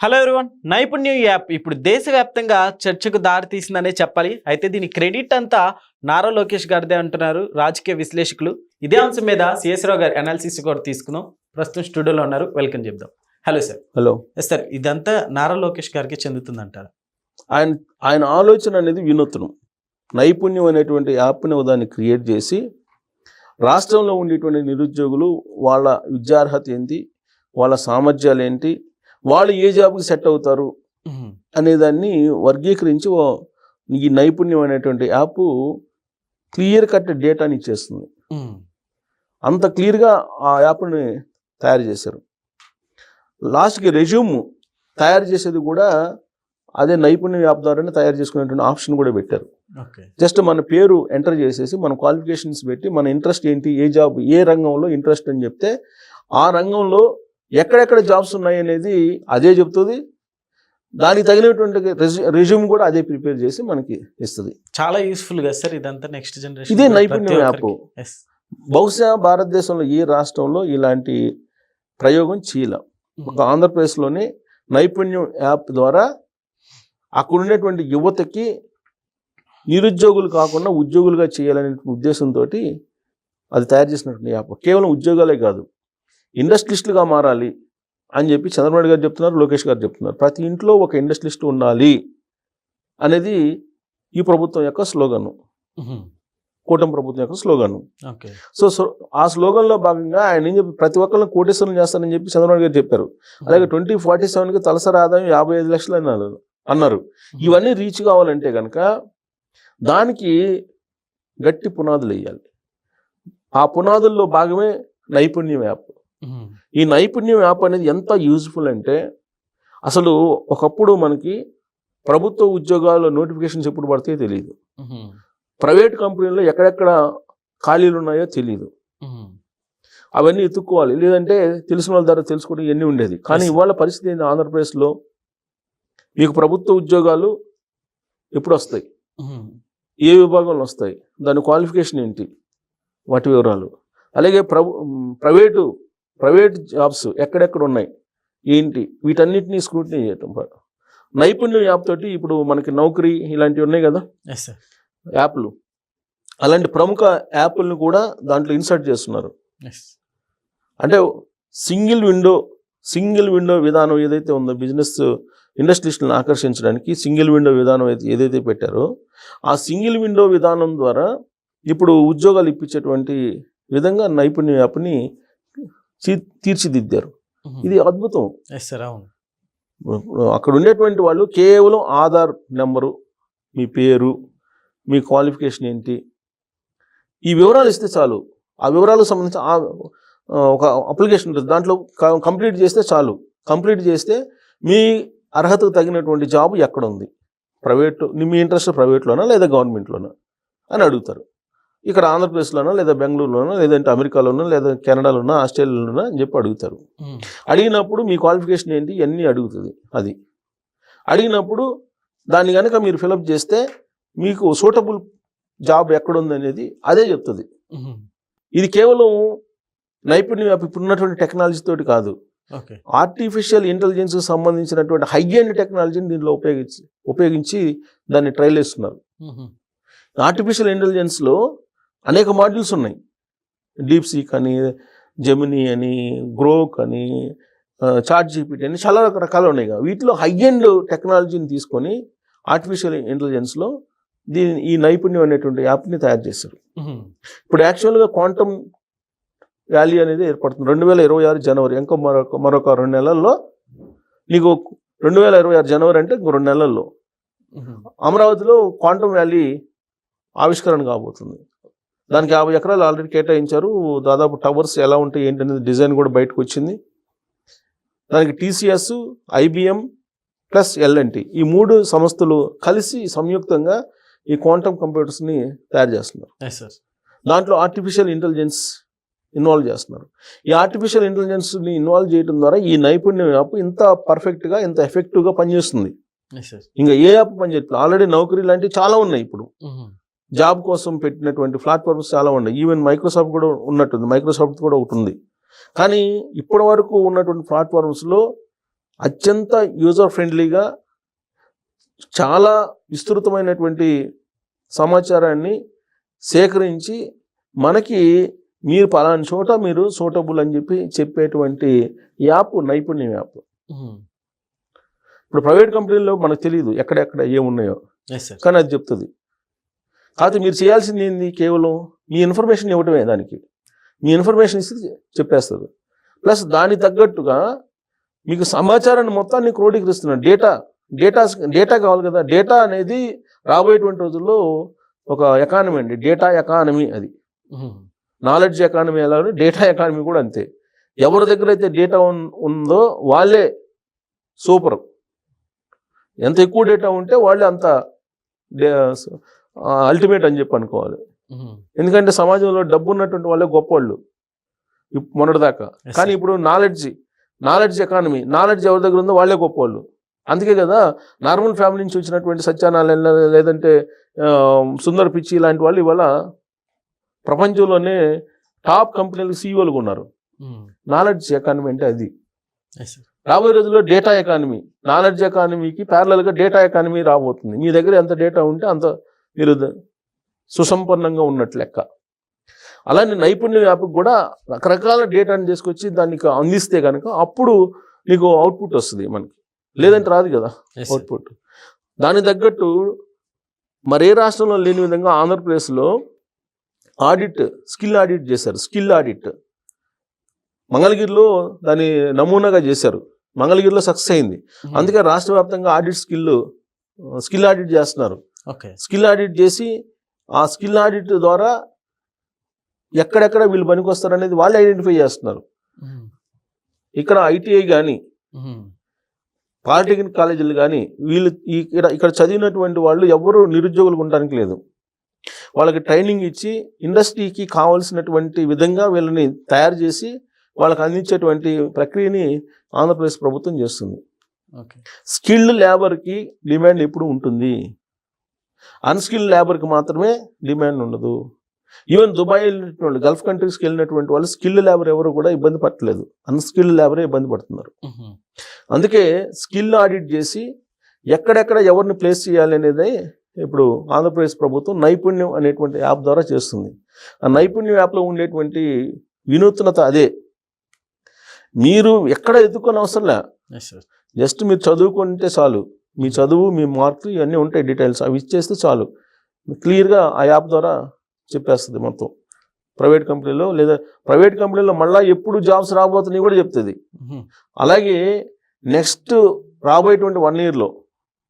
Hello everyone నైపుణ్యం app ఇప్పుడు దేశవ్యాప్తంగా చర్చకు దారి తీసిందనే చెప్పాలి. అయితే దీని క్రెడిట్ అంతా నారా లోకేష్ గారిదే అంటున్నారు రాజకీయ విశ్లేషకులు. ఇదే అంశం మీద సిఎస్ రావు గారి అనాలిసిస్ కూడా తీసుకుందాం. ప్రస్తుతం స్టూడియోలో ఉన్నారు. వెల్కమ్ చెప్దాం. Hello sir hello yes sir ఇదంతా నారా లోకేష్ గారికి చెందుతుంది అంటారు ఆయన ఆయన ఆలోచన అనేది వినూత్నం. నైపుణ్యం అనేటువంటి యాప్ని దాన్ని క్రియేట్ చేసి రాష్ట్రంలో ఉండేటువంటి నిరుద్యోగులు వాళ్ళ విద్యార్హత ఏంటి? వాళ్ళ సామర్థ్యాలు ఏంటి? వాళ్ళు ఏ జాబ్కి సెట్ అవుతారు అనేదాన్ని వర్గీకరించి ఈ నైపుణ్యం అనేటువంటి యాప్ క్లియర్ కట్ డేటాని ఇచ్చేస్తుంది. అంత క్లియర్గా ఆ యాప్ని తయారు చేశారు. లాస్ట్కి రెజ్యూమ్ తయారు చేసేది కూడా అదే నైపుణ్యం యాప్ ద్వారానే తయారు చేసుకునేటువంటి ఆప్షన్ కూడా పెట్టారు. జస్ట్ మన పేరు ఎంటర్ చేసేసి మన క్వాలిఫికేషన్స్ పెట్టి మన ఇంట్రెస్ట్ ఏంటి ఏ జాబ్ ఏ రంగంలో ఇంట్రెస్ట్ అని చెప్తే ఆ రంగంలో ఎక్కడెక్కడ జాబ్స్ ఉన్నాయి అనేది అదే చెప్తుంది. దానికి తగినటువంటి రెజ్యూమ్ కూడా అదే ప్రిపేర్ చేసి మనకి ఇస్తుంది. చాలా యూస్ఫుల్ కదా సార్ ఇదంతా నెక్స్ట్ జనరేషన్ ఇదే నైపుణ్యం యాప్. బహుశా భారతదేశంలో ఏ రాష్ట్రంలో ఇలాంటి ప్రయోగం చేయలే. ఒక ఆంధ్రప్రదేశ్లోనే నైపుణ్యం యాప్ ద్వారా అక్కడ ఉండేటువంటి యువతకి నిరుద్యోగులు కాకుండా ఉద్యోగులుగా చేయాలనే ఉద్దేశంతో అది తయారు చేసినటువంటి యాప్. కేవలం ఉద్యోగాలే కాదు. ఇండస్ట్రియలిస్టులుగా మారాలి అని చెప్పి చంద్రబాబు గారు చెప్తున్నారు లోకేష్ గారు చెప్తున్నారు. ప్రతి ఇంట్లో ఒక ఇండస్ట్రియలిస్ట్ ఉండాలి అనేది ఈ ప్రభుత్వం యొక్క స్లోగన్. కూటమి ప్రభుత్వం యొక్క స్లోగన్. ఓకే. సో సో ఆ స్లోగన్లో భాగంగా ఆయన ఏం చెప్పి ప్రతి ఒక్కరిని కోటేశ్వరం చేస్తానని చెప్పి చంద్రబాబు గారు చెప్పారు. అలాగే ట్వంటీ ఫార్టీ సెవెన్కి తలసరి ఆదాయం యాభై ఐదు లక్షలు అన్నారు. అన్నారు. ఇవన్నీ రీచ్ కావాలంటే కనుక దానికి గట్టి పునాదులు వేయాలి. ఆ పునాదుల్లో భాగమే నైపుణ్యం యాప్. ఈ నైపుణ్యం యాప్ అనేది ఎంత యూజ్ఫుల్ అంటే అసలు ఒకప్పుడు మనకి ప్రభుత్వ ఉద్యోగాల నోటిఫికేషన్స్ ఎప్పుడు పడతాయో తెలియదు ప్రైవేట్ కంపెనీల్లో ఎక్కడెక్కడ ఖాళీలు ఉన్నాయో తెలియదు అవన్నీ ఎత్తుక్కోవాలి. లేదంటే తెలిసిన వాళ్ళ ద్వారా తెలుసుకోవడం ఇవన్నీ ఉండేది. కానీ. ఇవాళ పరిస్థితి ఏంది? ఆంధ్రప్రదేశ్లో మీకు ప్రభుత్వ ఉద్యోగాలు ఎప్పుడు వస్తాయి? ఏ విభాగంలో వస్తాయి? దాని క్వాలిఫికేషన్ ఏంటి? వాటి వివరాలు. అలాగే ప్రభు ప్రైవేటు ప్రైవేట్ జాబ్స్ ఎక్కడెక్కడ ఉన్నాయి? ఏంటి? వీటన్నిటినీ స్క్రూటినీ చేయటం నైపుణ్యం యాప్ తోటి ఇప్పుడు మనకి నౌకరీ ఇలాంటివి ఉన్నాయి కదా? యాప్లు. అలాంటి ప్రముఖ యాప్లను కూడా దాంట్లో ఇన్సర్ట్ చేస్తున్నారు. అంటే సింగిల్ విండో సింగిల్ విండో విధానం ఏదైతే ఉందో బిజినెస్ ఇండస్ట్రీస్ని ఆకర్షించడానికి సింగిల్ విండో విధానం అయితే ఏదైతే పెట్టారో ఆ సింగిల్ విండో విధానం ద్వారా ఇప్పుడు ఉద్యోగాలు ఇప్పించేటువంటి విధంగా నైపుణ్య యాప్ని తీర్చిదిద్దారు. ఇది అద్భుతం. అక్కడ ఉండేటువంటి వాళ్ళు కేవలం ఆధార్ నెంబరు మీ పేరు మీ క్వాలిఫికేషన్ ఏంటి? ఈ వివరాలు ఇస్తే చాలు. ఆ వివరాలకు సంబంధించి ఒక అప్లికేషన్ ఉంటుంది. దాంట్లో కంప్లీట్ చేస్తే చాలు. కంప్లీట్ చేస్తే మీ అర్హతకు తగినటువంటి జాబ్ ఎక్కడ ఉంది? ప్రైవేట్ మీ ఇంట్రెస్ట్ ప్రైవేట్లోనా లేదా గవర్నమెంట్లోనా? అని అడుగుతారు. ఇక్కడ ఆంధ్రప్రదేశ్లోనా లేదా బెంగళూరులోనా లేదంటే అమెరికాలోనా లేదా కెనడాలోనా ఆస్ట్రేలియాలోనా అని చెప్పి అడుగుతారు. అడిగినప్పుడు మీ క్వాలిఫికేషన్ ఏంటి? ఇవన్నీ అడుగుతుంది అది. అడిగినప్పుడు దాన్ని కనుక మీరు ఫిలప్ చేస్తే మీకు సూటబుల్ జాబ్ ఎక్కడుంది అనేది అదే చెప్తుంది. ఇది కేవలం నైపుణ్యం ఇప్పుడు ఉన్నటువంటి టెక్నాలజీ తోటి కాదు. ఆర్టిఫిషియల్ ఇంటెలిజెన్స్ సంబంధించినటువంటి హై ఎండ్ టెక్నాలజీని దీనిలో ఉపయోగించి ఉపయోగించి దాన్ని ట్రైల్ చేస్తున్నారు. ఆర్టిఫిషియల్ ఇంటెలిజెన్స్లో అనేక మాడ్యూల్స్ ఉన్నాయి. డీప్ సీక్ అని జెమినీ అని గ్రోక్ అని చాట్ జీపీటీ అని చాలా రకరకాలు ఉన్నాయి కదా. వీటిలో హై ఎండ్ టెక్నాలజీని తీసుకొని ఆర్టిఫిషియల్ ఇంటెలిజెన్స్లో దీని ఈ నైపుణ్యం అనేటువంటి యాప్ని తయారు చేశారు. ఇప్పుడు యాక్చువల్గా క్వాంటమ్ వ్యాలీ అనేది ఏర్పడుతుంది. రెండు వేల ఇరవై ఆరు జనవరి ఇంకో మరొక మరొక రెండు నెలల్లో నీకు రెండు వేల ఇరవై ఆరు జనవరి అంటే ఇంకో రెండు నెలల్లో అమరావతిలో క్వాంటమ్ వ్యాలీ ఆవిష్కరణ కాబోతుంది. దానికి యాభై ఎకరాలు ఆల్రెడీ కేటాయించారు. దాదాపు టవర్స్ ఎలా ఉంటాయి ఏంటనేది డిజైన్ కూడా బయటకు వచ్చింది. దానికి టీసీఎస్ ఐబిఎం ప్లస్ ఎల్ఎన్టీ ఈ మూడు సంస్థలు కలిసి సంయుక్తంగా ఈ క్వాంటమ్ కంప్యూటర్స్ని తయారు చేస్తున్నారు. దాంట్లో ఆర్టిఫిషియల్ ఇంటెలిజెన్స్ ఇన్వాల్వ్ చేస్తున్నారు. ఈ ఆర్టిఫిషియల్ ఇంటెలిజెన్స్ని ఇన్వాల్వ్ చేయడం ద్వారా ఈ నైపుణ్యం యాప్ ఇంత పర్ఫెక్ట్గా ఇంత ఎఫెక్టివ్గా పనిచేస్తుంది. ఇంకా ఏ యాప్ పనిచేయట్లేదు. ఆల్రెడీ నౌకరీ లాంటివి చాలా ఉన్నాయి ఇప్పుడు. జాబ్ కోసం పెట్టినటువంటి ప్లాట్ఫామ్స్ చాలా ఉన్నాయి. ఈవెన్ మైక్రోసాఫ్ట్ కూడా ఉన్నట్టుంది. మైక్రోసాఫ్ట్ కూడా ఒకటి ఉంది. కానీ ఇప్పటి వరకు ఉన్నటువంటి ప్లాట్ఫామ్స్లో అత్యంత యూజర్ ఫ్రెండ్లీగా చాలా విస్తృతమైనటువంటి సమాచారాన్ని సేకరించి మనకి మీరు పలానా చోట మీరు సూటబుల్ అని చెప్పి చెప్పేటువంటి యాప్ నైపుణ్యం యాప్. ఇప్పుడు ప్రైవేట్ కంపెనీల్లో మనకు తెలియదు ఎక్కడెక్కడ ఏమున్నాయో. కానీ అది చెప్తుంది. కాకపోతే మీరు చేయాల్సింది ఏంది? కేవలం మీ ఇన్ఫర్మేషన్ ఇవ్వటమే దానికి. మీ ఇన్ఫర్మేషన్ ఇస్తే చెప్పేస్తుంది. ప్లస్ దాని తగ్గట్టుగా మీకు సమాచారాన్ని మొత్తాన్ని క్రోడీకరిస్తున్నాడు డేటా డేటా డేటా కావాలి కదా. డేటా అనేది రాబోయేటువంటి రోజుల్లో ఒక ఎకానమీ అండి. డేటా ఎకానమీ అది. నాలెడ్జ్ ఎకానమీ ఎలా డేటా ఎకానమీ కూడా అంతే. ఎవరి దగ్గర అయితే డేటా ఉందో వాళ్ళే సూపర్ ఎంత ఎక్కువ డేటా ఉంటే వాళ్ళే అంత అల్టిమేట్ అని చెప్పి అనుకోవాలి. ఎందుకంటే సమాజంలో డబ్బు ఉన్నటువంటి వాళ్ళే గొప్పవాళ్ళు. మొన్నటిదాకా. కానీ ఇప్పుడు నాలెడ్జ్ నాలెడ్జ్ ఎకానమీ నాలెడ్జ్ ఎవరి దగ్గర ఉందో వాళ్ళే గొప్పవాళ్ళు. అందుకే కదా నార్మల్ ఫ్యామిలీ నుంచి వచ్చినటువంటి సత్యనారాయణ లేదంటే సుందర్ పిచ్చి ఇలాంటి వాళ్ళు ఇవాళ ప్రపంచంలోనే టాప్ కంపెనీలకు సీఈఓలుగా ఉన్నారు. నాలెడ్జ్ ఎకానమీ అంటే అది. రాబోయే రోజుల్లో డేటా ఎకానమీ నాలెడ్జ్ ఎకానమీకి ప్యారలల్గా డేటా ఎకానమీ రాబోతుంది. మీ దగ్గర ఎంత డేటా ఉంటే అంత మీరు సుసంపన్నంగా ఉన్నట్లు లెక్క. అలానే నైపుణ్య యాప్కి కూడా రకరకాల డేటాని తీసుకొచ్చి దానికి అందిస్తే కనుక అప్పుడు నీకు అవుట్పుట్ వస్తుంది మనకి. లేదంటే రాదు కదా అవుట్పుట్. దానికి తగ్గట్టు మరే రాష్ట్రంలో లేని విధంగా ఆంధ్రప్రదేశ్లో ఆడిట్ స్కిల్ ఆడిట్ చేశారు. Skill audit. మంగళగిరిలో దాన్ని నమూనాగా చేశారు. మంగళగిరిలో సక్సెస్ అయింది. అందుకే రాష్ట్ర వ్యాప్తంగా ఆడిట్ స్కిల్ స్కిల్ ఆడిట్ చేస్తున్నారు. స్కిల్ ఆడిట్ చేసి ఆ స్కిల్ ఆడిట్ ద్వారా ఎక్కడెక్కడ వీళ్ళు పనికొస్తారు అనేది వాళ్ళు ఐడెంటిఫై చేస్తున్నారు. ఇక్కడ ఐటీఐ కానీ పాలిటెక్నిక్ కాలేజీలు కానీ వీళ్ళు ఇక్కడ ఇక్కడ చదివినటువంటి వాళ్ళు ఎవరు నిరుద్యోగులు ఉండడానికి లేదు. వాళ్ళకి ట్రైనింగ్ ఇచ్చి ఇండస్ట్రీకి కావాల్సినటువంటి విధంగా వీళ్ళని తయారు చేసి వాళ్ళకి అందించేటువంటి ప్రక్రియని ఆంధ్రప్రదేశ్ ప్రభుత్వం చేస్తుంది. ఓకే. స్కిల్డ్ లేబర్కి డిమాండ్ ఎప్పుడు ఉంటుంది? అన్స్కిల్డ్ లేబర్కి మాత్రమే డిమాండ్ ఉండదు. ఈవెన్ దుబాయ్ వెళ్ళినటువంటి వాళ్ళు గల్ఫ్ కంట్రీస్కి వెళ్ళినటువంటి వాళ్ళు స్కిల్డ్ లేబర్ ఎవరు కూడా ఇబ్బంది పట్టలేదు అన్స్కిల్డ్ లేబరే ఇబ్బంది పడుతున్నారు. అందుకే స్కిల్ ఆడిట్ చేసి ఎక్కడెక్కడ ఎవరిని ప్లేస్ చేయాలి అనేది ఇప్పుడు ఆంధ్రప్రదేశ్ ప్రభుత్వం నైపుణ్యం అనేటువంటి యాప్ ద్వారా చేస్తుంది. ఆ నైపుణ్యం యాప్లో ఉండేటువంటి వినూత్నత అదే. మీరు ఎక్కడ ఎదుర్కొని అవసరం లే జస్ట్ మీరు చదువుకుంటే చాలు. మీ చదువు మీ మార్కులు ఇవన్నీ ఉంటాయి డీటెయిల్స్. అవి ఇచ్చేస్తే చాలు. క్లియర్గా ఆ యాప్ ద్వారా చెప్పేస్తుంది మొత్తం. ప్రైవేట్ కంపెనీలో లేదా ప్రైవేట్ కంపెనీలో మళ్ళీ ఎప్పుడు జాబ్స్ రాబోతున్నాయి కూడా చెప్తుంది. అలాగే నెక్స్ట్ రాబోయేటువంటి వన్ ఇయర్లో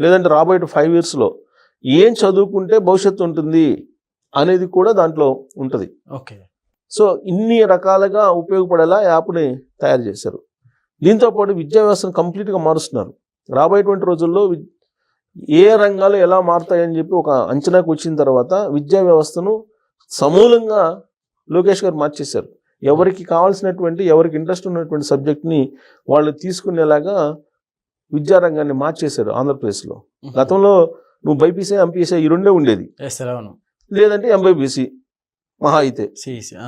లేదంటే రాబోయే ఫైవ్ ఇయర్స్లో ఏం చదువుకుంటే భవిష్యత్తు ఉంటుంది అనేది కూడా దాంట్లో ఉంటుంది. ఓకే. సో ఇన్ని రకాలుగా ఉపయోగపడేలా యాప్ని తయారు చేశారు. దీంతో పాటు విద్యా వ్యవస్థను కంప్లీట్గా మారుస్తున్నారు. రాబోయేటువంటి రోజుల్లో ఏ రంగాలు ఎలా మారుతాయని చెప్పి ఒక అంచనాకు వచ్చిన తర్వాత విద్యా వ్యవస్థను సమూలంగా లోకేష్ గారు మార్చేశారు. ఎవరికి కావాల్సినటువంటి ఎవరికి ఇంట్రెస్ట్ ఉన్నటువంటి సబ్జెక్ట్ని వాళ్ళు తీసుకునేలాగా విద్యారంగాన్ని మార్చేశారు ఆంధ్రప్రదేశ్లో. గతంలో నువ్వు బైపీసీ ఎంపీసీ ఈ రెండే ఉండేది. లేదంటే ఎంబైపీసీ మహా అయితే.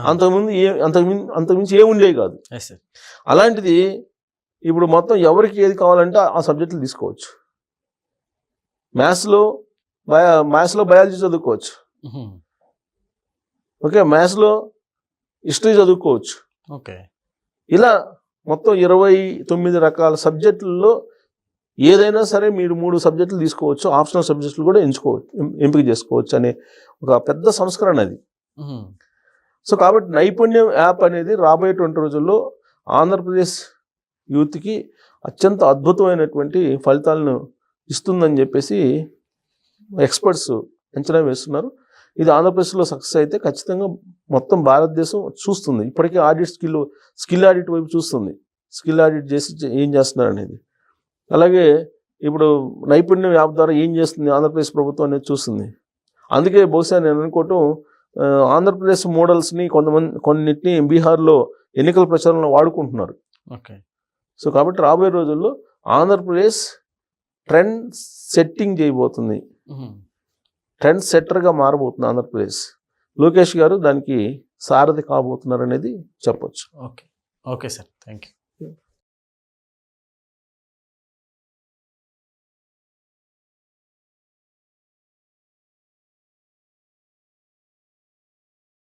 అంతకుముందు ఏ అంతకుమించి అంతకుమించి ఏమి ఉండేవి కాదు. అలాంటిది ఇప్పుడు మొత్తం ఎవరికి ఏది కావాలంటే ఆ సబ్జెక్టులు తీసుకోవచ్చు. మ్యాథ్స్లో బయా మ్యాథ్స్లో బయాలజీ చదువుకోవచ్చు. ఓకే మ్యాథ్స్లో హిస్టరీ చదువుకోవచ్చు. ఓకే. ఇలా మొత్తం ఇరవై తొమ్మిది రకాల సబ్జెక్టుల్లో ఏదైనా సరే మీరు మూడు సబ్జెక్టులు తీసుకోవచ్చు ఆప్షనల్ సబ్జెక్టులు కూడా ఎంచుకోవచ్చు ఎంపిక చేసుకోవచ్చు అనే ఒక పెద్ద సంస్కరణ అది. సో కాబట్టి నైపుణ్యం యాప్ అనేది రాబోయేటువంటి రోజుల్లో ఆంధ్రప్రదేశ్ యూత్కి అత్యంత అద్భుతమైనటువంటి ఫలితాలను ఇస్తుందని చెప్పేసి ఎక్స్పర్ట్స్ అంచనా వేస్తున్నారు. ఇది ఆంధ్రప్రదేశ్లో సక్సెస్ అయితే ఖచ్చితంగా మొత్తం భారతదేశం చూస్తుంది. ఇప్పటికే ఆడిట్ స్కిల్ స్కిల్ ఆడిట్ వైపు చూస్తుంది. స్కిల్ ఆడిట్ చేసి ఏం చేస్తున్నారు అనేది. అలాగే ఇప్పుడు నైపుణ్యం యాప్ ద్వారా ఏం చేస్తుంది ఆంధ్రప్రదేశ్ ప్రభుత్వం అనేది చూస్తుంది. అందుకే బహుశా నేను అనుకోవటం ఆంధ్రప్రదేశ్ మోడల్స్ని కొంతమంది కొన్నిటిని బీహార్లో ఎన్నికల ప్రచారంలో వాడుకుంటున్నారు. ఓకే. సో కాబట్టి రాబోయే రోజుల్లో ఆంధ్రప్రదేశ్ ట్రెండ్ సెట్టింగ్ చేయబోతుంది. ట్రెండ్ సెట్టర్గా మారబోతుంది ఆంధ్రప్రదేశ్. లోకేష్ గారు దానికి సారథి కాబోతున్నారు అనేది చెప్పొచ్చు. Okay. Okay sir. Thank you